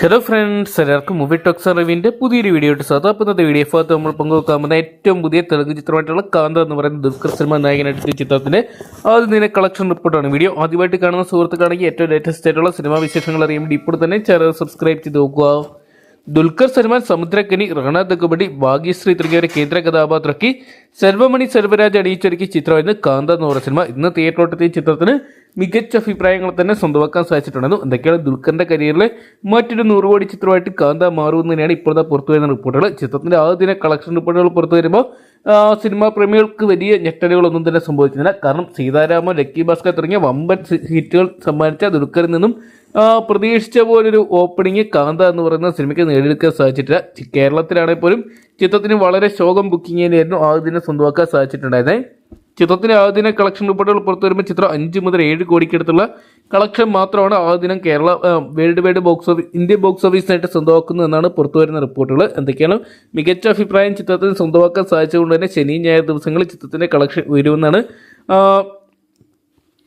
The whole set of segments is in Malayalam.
ഹലോ ഫ്രണ്ട്സ് എല്ലാവർക്കും മൂവി ടോക്സ് റിവിന്റെ പുതിയൊരു വീഡിയോ ഇട്ട് സാധാ അപ്പോൾ ഇന്നത്തെ വീഡിയോ ഭാഗത്ത് നമ്മൾ പങ്കുവെക്കാൻ പോകുന്ന ഏറ്റവും പുതിയ തെലുങ്ക് ചിത്രമായിട്ടുള്ള കാന്ത എന്ന് പറയുന്ന ദുൽഖർ സിനിമ നായകനായിട്ട് ചിത്രത്തിന്റെ ആദ്യം തന്നെ കളക്ഷൻ റിപ്പോർട്ടാണ് വീഡിയോ ആദ്യമായിട്ട് കാണുന്ന സുഹൃത്തുക്കാണെങ്കിൽ ഏറ്റവും ലേറ്റസ്റ്റ് ആയിട്ടുള്ള സിനിമാ വിശേഷങ്ങൾ വേണ്ടി ഇപ്പോൾ തന്നെ ചാനൽ സബ്സ്ക്രൈബ് ചെയ്ത് നോക്കുക. ദുൽഖർ സൽമാൻ സമുദ്രക്കനി റണ ദഗുബടി ഭാഗ്യശ്രീ തുടങ്ങിയവരെ കേന്ദ്ര കഥാപാത്രമാക്കി സെൽവമണി സെൽവരാജ് അണിയിച്ചൊരുക്കിയ ചിത്രമായിരുന്നു കാന്ത എന്ന് പറഞ്ഞ സിനിമ. ഇന്ന് തിയേറ്ററിലെത്തിയ ചിത്രത്തിന് മികച്ച അഭിപ്രായങ്ങൾ തന്നെ സ്വന്തമാക്കാൻ സാധിച്ചിട്ടുണ്ടെന്നും എന്തൊക്കെയാണ് ദുൽഖറിന്റെ കരിയറിലെ മറ്റൊരു നൂറുകോടി ചിത്രമായിട്ട് കാന്ത മാറുമെന്ന് തന്നെയാണ് ഇപ്പോഴത്തെ പുറത്തു വരുന്ന റിപ്പോർട്ടുകൾ. ചിത്രത്തിന്റെ ആദ്യ ദിന കളക്ഷൻ റിപ്പോർട്ടുകൾ പുറത്തു വരുമ്പോൾ സിനിമാ പ്രേമികൾക്ക് വലിയ ഞെട്ടലുകളൊന്നും തന്നെ സംഭവിക്കുന്നില്ല കാരണം സീതാരാമൻ ലക്കി ഭാസ്കർ തുടങ്ങിയ വമ്പൻ ഹിറ്റുകൾ സമ്മാനിച്ച ദുൽഖറിൽ നിന്നും പ്രതീക്ഷിച്ച പോലൊരു ഓപ്പണിംഗ് കാന്ത എന്ന് പറയുന്ന സിനിമയ്ക്ക് നേടിയെടുക്കാൻ സാധിച്ചിട്ടില്ല. കേരളത്തിലാണെങ്കിൽ പോലും ചിത്രത്തിന് വളരെ ശോകം ബുക്കിംഗ് തന്നെയായിരുന്നു ആദ്യ സ്വന്തമാക്കാൻ സാധിച്ചിട്ടുണ്ടായിരുന്നത് ചിത്രത്തിന്റെ ആദ്യ ദിന കളക്ഷൻ റിപ്പോർട്ടുകൾ പുറത്തു വരുമ്പോൾ ചിത്രം അഞ്ച് മുതൽ ഏഴ് കോടിക്കടുത്തുള്ള കളക്ഷൻ മാത്രമാണ് ആദ്യ ദിനം Kerala world wide box office India box ഓഫീസിനായിട്ട് സ്വന്തമാക്കുന്നു എന്നാണ് പുറത്തു വരുന്ന റിപ്പോർട്ടുകൾ. എന്തൊക്കെയാണ്? മികച്ച അഭിപ്രായം ചിത്രത്തിന് സ്വന്തമാക്കാൻ സാധിച്ചതുകൊണ്ട് തന്നെ ശനി ഞായർ ദിവസങ്ങളിൽ ചിത്രത്തിന്റെ കളക്ഷൻ ഉയരുമെന്നാണ്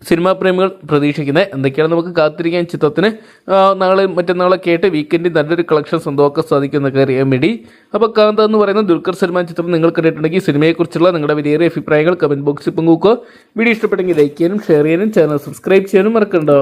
സിനിമാ പ്രേമികൾ പ്രതീക്ഷിക്കുന്നത്. എന്തൊക്കെയാണ് നമുക്ക് കാത്തിരിക്കാൻ ചിത്രത്തിന്? നാളെ മറ്റന്നാളൊക്കെ കേട്ട് വീക്കെൻഡിൽ നല്ലൊരു കളക്ഷൻ സ്വന്തമാക്കാൻ സാധിക്കും എന്നൊക്കെ അറിയാൻ വേണ്ടി അപ്പോൾ കാന്ത എന്ന് പറയുന്ന ദുൽഖർ സൽമാൻ ചിത്രം നിങ്ങൾ കണ്ടിട്ടുണ്ടെങ്കിൽ സിനിമയെക്കുറിച്ചുള്ള നിങ്ങളുടെ വിലയേറിയ അഭിപ്രായങ്ങൾ കമന്റ് ബോക്സിൽ പങ്കുവെക്കുക. വീഡിയോ ഇഷ്ടപ്പെട്ടെങ്കിൽ ലൈക്ക് ചെയ്യാനും ഷെയർ ചെയ്യാനും ചാനൽ സബ്സ്ക്രൈബ് ചെയ്യാനും മറക്കണ്ടോ.